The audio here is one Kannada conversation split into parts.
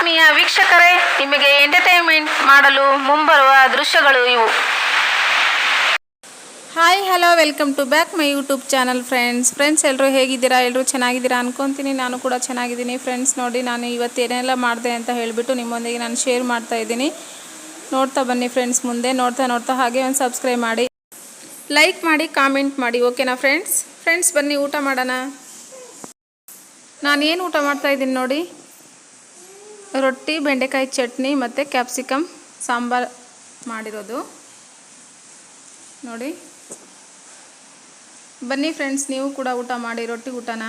ಆತ್ಮೀಯ ವೀಕ್ಷಕರೇ, ನಿಮಗೆ ಎಂಟರ್ಟೈನ್ಮೆಂಟ್ ಮಾಡಲು ಮುಂಬರುವ ದೃಶ್ಯಗಳು ಇವು. Hi hello welcome to back my YouTube channel friends friends ಎಲ್ಲರೂ ಹೇಗಿದ್ದೀರಾ? ಎಲ್ಲರೂ ಚೆನ್ನಾಗಿದ್ದೀರಾ ಅನ್ಕೊತೀನಿ. ನಾನು ಕೂಡ ಚೆನ್ನಾಗಿದ್ದೀನಿ. ಫ್ರೆಂಡ್ಸ್ ನೋಡಿ, ನಾನು ಇವತ್ತು ಏನೆಲ್ಲ ಮಾಡಿದೆ ಅಂತ ಹೇಳಿಬಿಟ್ಟು ನಿಮ್ಮೊಂದಿಗೆ ನಾನು ಶೇರ್ ಮಾಡ್ತಾ ಇದ್ದೀನಿ. ನೋಡ್ತಾ ಬನ್ನಿ ಫ್ರೆಂಡ್ಸ್ ಮುಂದೆ. ನೋಡ್ತಾ ನೋಡ್ತಾ ಹಾಗೆ ಒಂದು ಸಬ್ಸ್ಕ್ರೈಬ್ ಮಾಡಿ. ಲೈಕ್ ಮಾಡಿ ಕಾಮೆಂಟ್ ಮಾಡಿ ಓಕೆನಾ ಫ್ರೆಂಡ್ಸ್ ಫ್ರೆಂಡ್ಸ್ ಬನ್ನಿ, ಊಟ ಮಾಡೋಣ. ನಾನು ಏನು ಊಟ ಮಾಡ್ತಾ ಇದ್ದೀನಿ ನೋಡಿ? ರೊಟ್ಟಿ, ಬೆಂಡೆಕಾಯಿ ಚಟ್ನಿ ಮತ್ತು ಕ್ಯಾಪ್ಸಿಕಮ್ ಸಾಂಬಾರು ಮಾಡಿರೋದು. ನೋಡಿ. ಬನ್ನಿ ಫ್ರೆಂಡ್ಸ್ ನೀವು ಕೂಡ ಊಟ ಮಾಡಿ, ರೊಟ್ಟಿ ಊಟನ?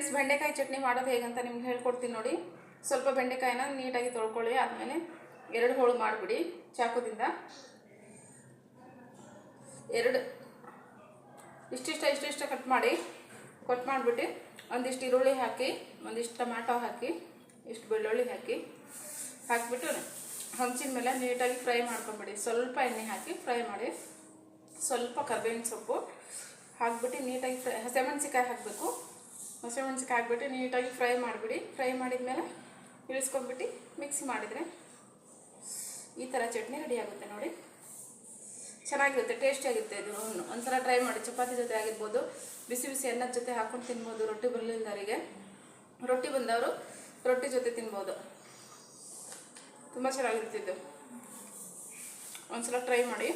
ಫ್ರೆಂಡ್ಸ್, ಬೆಂಡೆಕಾಯಿ ಚಟ್ನಿ ಮಾಡೋದು ಹೇಗಂತ ನಿಮ್ಗೆ ಹೇಳ್ಕೊಡ್ತೀನಿ ನೋಡಿ. ಸ್ವಲ್ಪ ಬೆಂಡೆಕಾಯಿನ ನೀಟಾಗಿ ತೊಳ್ಕೊಳ್ಳಿ, ಆದಮೇಲೆ ಎರಡು ಹೋಳು ಮಾಡಿಬಿಡಿ ಚಾಕುದಿಂದ. ಎರಡು. ಇಷ್ಟಿಷ್ಟ ಇಷ್ಟಿಷ್ಟ ಕಟ್ ಮಾಡಿ, ಕಟ್ ಮಾಡಿಬಿಟ್ಟು ಒಂದಿಷ್ಟು ಈರುಳ್ಳಿ ಹಾಕಿ, ಒಂದಿಷ್ಟು ಟೊಮ್ಯಾಟೊ ಹಾಕಿ, ಇಷ್ಟು ಬೆಳ್ಳುಳ್ಳಿ ಹಾಕಿ, ಹಾಕಿಬಿಟ್ಟು ಹಂಚಿನ ಮೇಲೆ ನೀಟಾಗಿ ಫ್ರೈ ಮಾಡ್ಕೊಂಬಿಡಿ. ಸ್ವಲ್ಪ ಎಣ್ಣೆ ಹಾಕಿ ಫ್ರೈ ಮಾಡಿ, ಸ್ವಲ್ಪ ಕರ್ಬೇವಿನ ಸೊಪ್ಪು ಹಾಕ್ಬಿಟ್ಟು ನೀಟಾಗಿ ಫ್ರೈ ಹಸಿಮೆಣ್ಸಿಕಾಯಿ ಹಾಕಬೇಕು. ಹಸಿಮೆಣ್ಸಿಕಾಯಿ ಹಾಕ್ಬಿಟ್ಟು ನೀಟಾಗಿ ಫ್ರೈ ಮಾಡಿಬಿಡಿ. ಫ್ರೈ ಮಾಡಿದ್ಮೇಲೆ ಇಳಿಸ್ಕೊಂಡ್ಬಿಟ್ಟು ಮಿಕ್ಸ್ ಮಾಡಿದರೆ ಈ ಥರ ಚಟ್ನಿ ರೆಡಿ ಆಗುತ್ತೆ ನೋಡಿ. ಚೆನ್ನಾಗಿರುತ್ತೆ ಟೇಸ್ಟಿಯಾಗಿರುತ್ತೆ ಇದು. ಒಂದು- ಒಂದ್ಸಲ ಟ್ರೈ ಮಾಡಿ. ಚಪಾತಿ ಜೊತೆ ಆಗಿರ್ಬೋದು, ಬಿಸಿ ಬಿಸಿ ಅನ್ನದ ಜೊತೆ ಹಾಕೊಂಡು ತಿನ್ಬೋದು ರೊಟ್ಟಿ ಬರಲಿಲ್ಲದವರಿಗೆ ರೊಟ್ಟಿ ಬಂದವರು ರೊಟ್ಟಿ ಜೊತೆ ತಿನ್ಬೋದು. ತುಂಬ ಇದು. ಒಂದ್ಸಲ ಟ್ರೈ ಮಾಡಿ.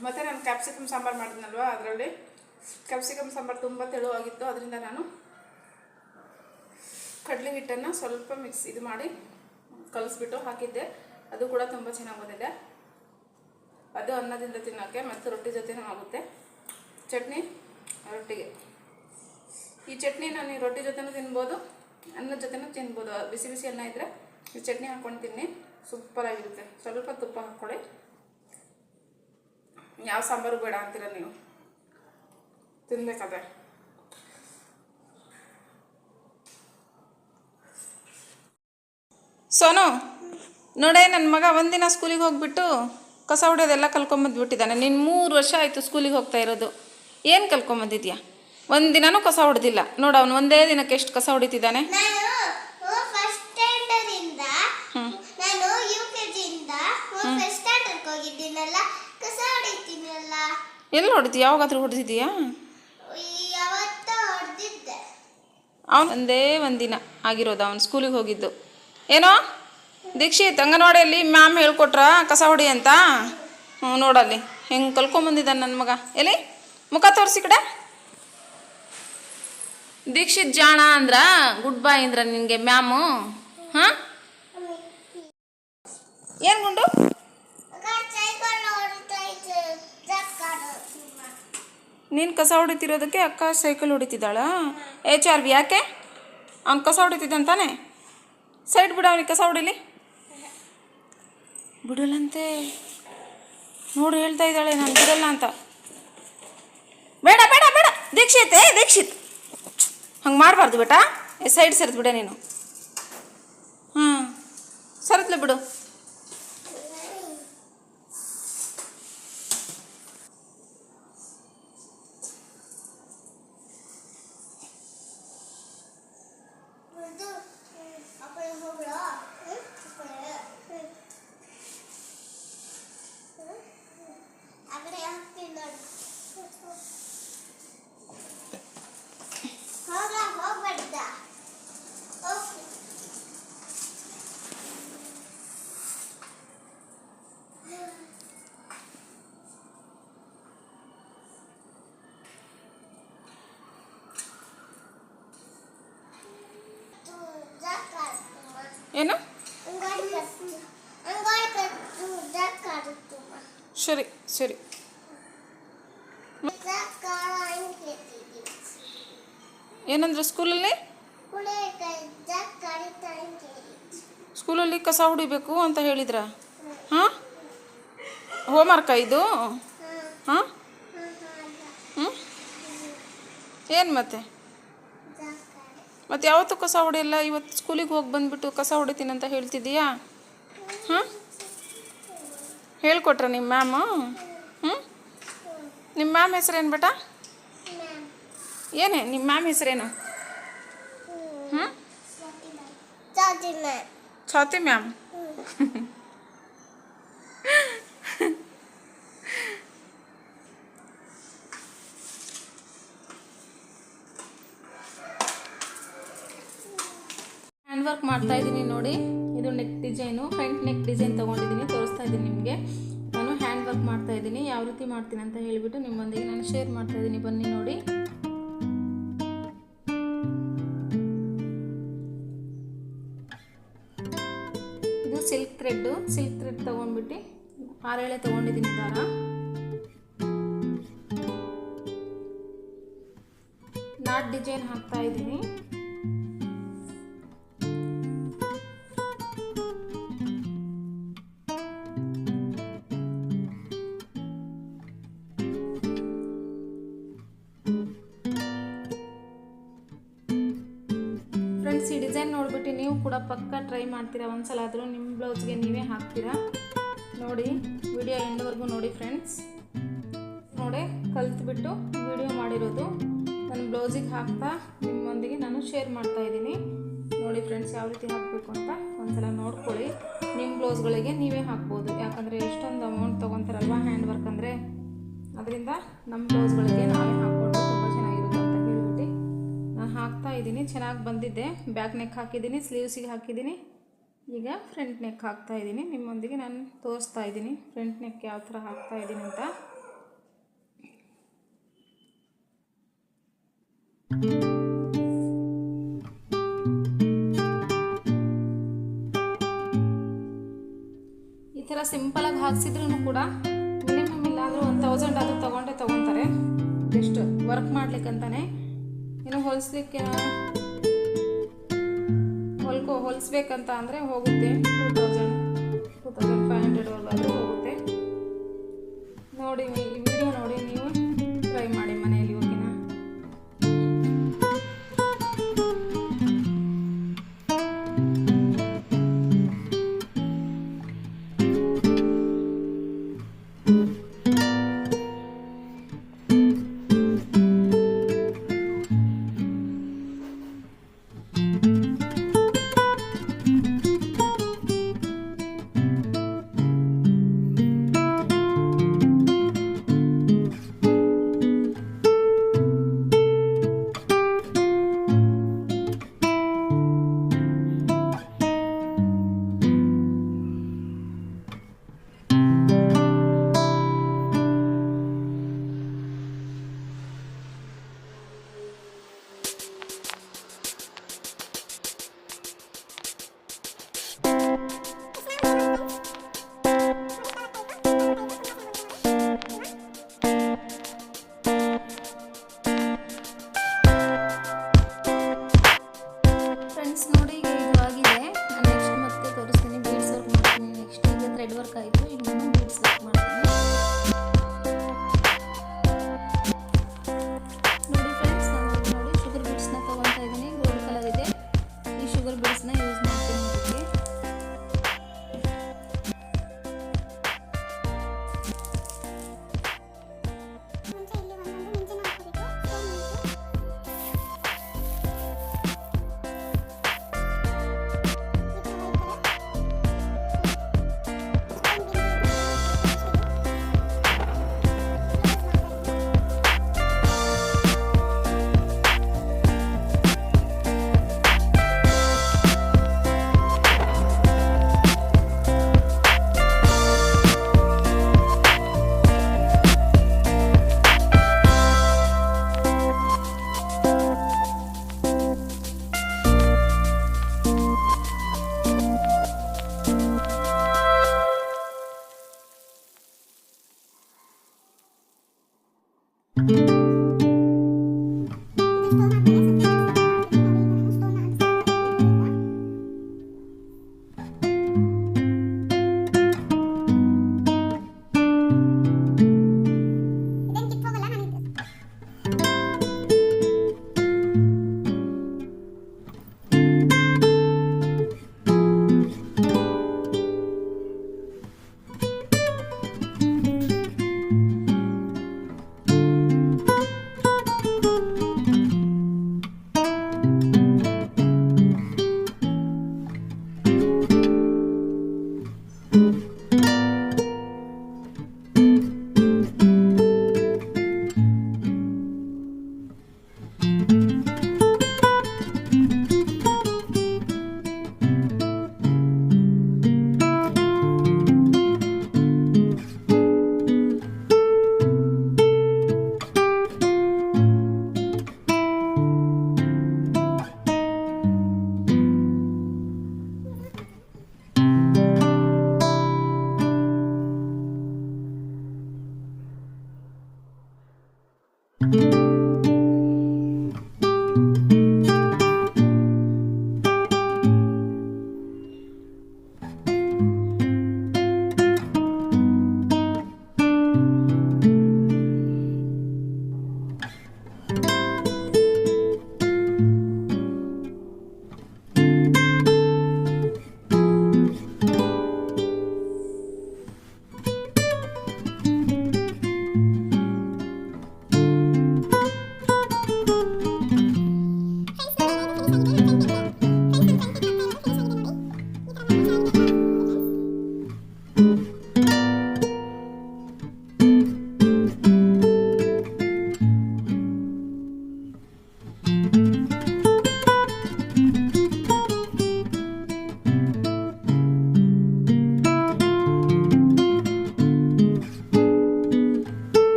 ಮತ್ತು ನಾನು ಕ್ಯಾಪ್ಸಿಕಮ್ ಸಾಂಬಾರು ಮಾಡಿದ್ನಲ್ವ ಅದರಲ್ಲಿ? ಕ್ಯಾಪ್ಸಿಕಮ್ ಸಾಂಬಾರು ತುಂಬ ತೆಳುವಾಗಿತ್ತು, ಅದರಿಂದ ನಾನು ಕಡಲೆ ಹಿಟ್ಟನ್ನು ಸ್ವಲ್ಪ ಮಿಕ್ಸ್ ಇದು ಮಾಡಿ ಕಲಿಸ್ಬಿಟ್ಟು ಹಾಕಿದ್ದೆ. ಅದು ಕೂಡ ತುಂಬ ಚೆನ್ನಾಗಿ ಬಂದಿದೆ. ಅದು ಅನ್ನದಿಂದ ತಿನ್ನೋಕ್ಕೆ ಮತ್ತು ರೊಟ್ಟಿ ಜೊತೆನೂ ಆಗುತ್ತೆ. ಚಟ್ನಿ, ರೊಟ್ಟಿಗೆ. ಈ ಚಟ್ನಿ ನಾನು ರೊಟ್ಟಿ ಜೊತೆನೂ ತಿನ್ಬೋದು, ಅನ್ನದ ಜೊತೆನೂ ತಿನ್ಬೋದು. ಬಿಸಿ ಬಿಸಿ ಅನ್ನ ಇದ್ದರೆ ಈ ಚಟ್ನಿ ಹಾಕ್ಕೊಂಡು ತಿನ್ನಿ, ಸೂಪರಾಗಿರುತ್ತೆ. ಸ್ವಲ್ಪ ತುಪ್ಪ ಹಾಕ್ಕೊಳ್ಳಿ. ಯಾವ ಸಾಂಬಾರು ಬೇಡ ಅಂತೀರ ನೀವು? ತಿನ್ಬೇಕಾದ್ರೆ. ಸೋನು ನೋಡೇ ನನ್ನ ಮಗ ಒಂದಿನ ಸ್ಕೂಲಿಗೆ ಹೋಗ್ಬಿಟ್ಟು ಕಸ ಹೊಡೆಯೋದೆಲ್ಲ ಕಲ್ಕೊಂಬಂದ್ಬಿಟ್ಟಿದ್ದಾನೆ. ನೀನು ಮೂರು ವರ್ಷ ಆಯಿತು ಸ್ಕೂಲಿಗೆ ಹೋಗ್ತಾ ಇರೋದು. ಏನು ಕಲ್ಕೊಂಬಂದಿದ್ಯಾ? ಒಂದಿನೂ ಕಸ ಹೊಡೆದಿಲ್ಲ. ನೋಡು ಅವನು ಒಂದೇ ದಿನಕ್ಕೆ ಎಷ್ಟು ಕಸ ಹೊಡಿತಿದ್ದಾನೆ? ಎಲ್ಲಿ ಫಸ್ಟ್ ಯಾವಾಗಾದ್ರೂ ಇಂದ ಅವನು ಒಂದೇ ಒಂದಿನ ಆಗಿರೋದು, ಅವನು ಸ್ಕೂಲಿಗೆ ಹೋಗಿದ್ದು. ಏನೋ? ದೀಕ್ಷಿತ್, ಅಂಗನವಾಡಿಯಲ್ಲಿ ಮ್ಯಾಮ್ ಹೇಳ್ಕೊಟ್ರ? ಕಸ ಹೊಡಿ ಅಂತ? ಹ್ಞೂ, ನೋಡಲ್ಲಿ. ಹೆಂಗೆ ಕಲ್ಕೊಂಬಂದಿದ್ದಾನೆ ನನ್ನ ಮಗ. ಎಲ್ಲಿ? ಮುಖ ತೋರಿಸಿ ಕಡೆ. ದೀಕ್ಷಿತ್ ಜಾಣ ಅಂದ್ರ? ಗುಡ್ ಬೈ ಅಂದ್ರ ನಿನಗೆ ಮ್ಯಾಮು? ಹಾಂ? ಏನು ಗುಂಡು? ನೀನು ಕಸ ಹೊಡಿತಿರೋದಕ್ಕೆ ಅಕ್ಕ ಸೈಕಲ್ ಹೊಡಿತಿದ್ದಾಳ? ಏ ಚಾರ್ವಿ, ಯಾಕೆ? ಅವ್ನು ಕಸ ಹೊಡಿತಿದ್ದಂತಾನೆ ಸೈಡ್ ಬಿಡು, ಅವನಿಗೆ ಕಸ ಹೊಡಿಲಿ. ಬಿಡಲ್ಲಂತೆ ನೋಡು, ಹೇಳ್ತಾ ಇದ್ದಾಳೆ, ನಾನು ಬಿಡಲ್ಲ ಅಂತ. ಬೇಡ ಬೇಡ ಬೇಡ. ದೀಕ್ಷಿತ್, ಏ ದೀಕ್ಷಿತ್. ಹಂಗೆ ಮಾಡಬಾರ್ದು, ಬೇಟಾ. ಸೈಡ್ ಸರಿದು ಬಿಡ ನೀನು. ಹಾಂ ಸರತ್ಲೆ ಬಿಡು. ಸರಿ. ಏನಂದ್ರೆ ಸ್ಕೂಲಲ್ಲಿ? ಸ್ಕೂಲಲ್ಲಿ ಕಸ ಹೊಡಿಬೇಕು ಅಂತ ಹೇಳಿದ್ರ? ಹಾಂ? ಹೋಮ್ವರ್ಕಾ ಇದು? ಹಾಂ? ಹ್ಞೂ ಏನು ಮತ್ತೆ? ಮತ್ತೆ ಯಾವತ್ತೂ ಕಸ ಹೊಡೆಯಲ್ಲ? ಇವತ್ತು ಸ್ಕೂಲಿಗೆ ಹೋಗಿ ಬಂದುಬಿಟ್ಟು ಕಸ ಹೊಡಿತೀನಿ ಅಂತ ಹೇಳ್ತಿದ್ದೀಯಾ? ಹಾಂ? ಹೇಳ್ಕೊಟ್ರ ನಿಮ್ಮ ಮ್ಯಾಮು ಹ್ಞೂ ನಿಮ್ಮ ಮ್ಯಾಮ್ ಹೆಸರೇನು ಬೇಟ ಏನೇ ನಿಮ್ಮ ಮ್ಯಾಮ್ ಹೆಸರೇನು ಹ್ಞೂ ಮ್ಯಾಮ್ ಹ್ಯಾಂಡ್ ವರ್ಕ್ ಮಾಡ್ತಾ ಇದ್ದೀನಿ ನೋಡಿ ಇದು neck design front neck design ತೊಗೊಂಡಿದ್ದೀನಿ, ತೋರಿಸ್ತಾ ಇದ್ದೀನಿ ನಿಮಗೆ. ನಾನು ಹ್ಯಾಂಡ್ ವರ್ಕ್ ಮಾಡ್ತಾ ಇದ್ದೀನಿ, ಯಾವ ರೀತಿ ಮಾಡ್ತೀನಿ ಅಂತ ಹೇಳಿಬಿಟ್ಟು ನಿಮ್ಮೊಂದಿಗೆ ನಾನು ಶೇರ್ ಮಾಡ್ತಾ ಇದ್ದೀನಿ. ಬನ್ನಿ ನೋಡಿ. ಇದು ಸಿಲ್ಕ್ ಥ್ರೆಡ್ಡು ಸಿಲ್ಕ್ ಥ್ರೆಡ್ ತೊಗೊಂಡ್ಬಿಟ್ಟು ಆರೇಳೆ ತೊಗೊಂಡಿದ್ದೀನಿ ದಾರ. ನಾಟ್ ಡಿಸೈನ್ ಹಾಕ್ತಾ ಇದ್ದೀನಿ. ಪಕ್ಕ ಒಂದು ಸಲ ಆದರೂ ನಿಮ್ಮ ಬ್ಲೌಸ್ಗೆ ನೀವೇ ಹಾಕ್ತೀರಾ? ನೋಡಿ ವಿಡಿಯೋ ಎಂಡ್ವರೆಗೂ ನೋಡಿ ಫ್ರೆಂಡ್ಸ್ ನೋಡಿ, ಕಲ್ತ್ಬಿಟ್ಟು ವಿಡಿಯೋ ಮಾಡಿರೋದು. ನನ್ನ ಬ್ಲೌಸಿಗೆ ಹಾಕ್ತಾ ನಿಮ್ಮೊಂದಿಗೆ ನಾನು ಶೇರ್ ಮಾಡ್ತಾ ಇದ್ದೀನಿ. ನೋಡಿ ಫ್ರೆಂಡ್ಸ್ ಯಾವ ರೀತಿ ಹಾಕಬೇಕು ಅಂತ ಒಂದ್ಸಲ ನೋಡ್ಕೊಳ್ಳಿ. ನಿಮ್ಮ ಬ್ಲೌಸ್ಗಳಿಗೆ ನೀವೇ ಹಾಕ್ಬೋದು. ಯಾಕಂದರೆ ಎಷ್ಟೊಂದು ಅಮೌಂಟ್ ತೊಗೊತಾರಲ್ವ ಹ್ಯಾಂಡ್ ವರ್ಕ್ ಅಂದರೆ. ಅದರಿಂದ ನಮ್ಮ ಬ್ಲೌಸ್ಗಳಿಗೆ ನಾವೇ ಹಾಕ್ಕೊಂಡು ತುಂಬ ಚೆನ್ನಾಗಿರುತ್ತೆ ಅಂತ ಹೇಳ್ಬಿಟ್ಟು ನಾನು ಹಾಕ್ತಾ ಇದ್ದೀನಿ. ಚೆನ್ನಾಗಿ ಬಂದಿದ್ದೆ. ಬ್ಯಾಕ್ ನೆಕ್ ಹಾಕಿದ್ದೀನಿ ಸ್ಲೀವ್ಸಿಗೆ ಹಾಕಿದ್ದೀನಿ. ಈಗ ಫ್ರಂಟ್ ನೆಕ್ ಹಾಕ್ತಾ ಇದ್ದೀನಿ. ನಿಮ್ಮೊಂದಿಗೆ ನಾನು ತೋರಿಸ್ತಾ ಇದ್ದೀನಿ. ಫ್ರಂಟ್ ನೆಕ್ ಯಾವ ಥರ ಹಾಕ್ತಾ ಇದ್ದೀನಿ ಅಂತ. ಈ ಥರ ಸಿಂಪಲಾಗಿ ಹಾಕ್ಸಿದ್ರೂ ಕೂಡ ಮಿನಿಮಮ್ ಇಲ್ಲಾದರೂ ಒನ್ ತೌಸಂಡ್ ಆದರೂ ತೊಗೊಂಡೇ ತೊಗೊತಾರೆ ಎಷ್ಟು? ವರ್ಕ್ ಮಾಡ್ಲಿಕ್ಕಂತಾನೆ. ಇನ್ನು ಹೊಲಿಸ್ಲಿಕ್ಕೆ ಹೊಲ್ಕೋ ಹೊಲಿಸ್ಬೇಕಂತ ಅಂದರೆ ಹೋಗುತ್ತೆ. Two thousand two thousand five ಹೋಗುತ್ತೆ. ನೋಡಿ, ಈ ವಿಡಿಯೋ ನೋಡಿ, ನೀವು ಟ್ರೈ ಮಾಡಿ. Barbaros na Yuzna.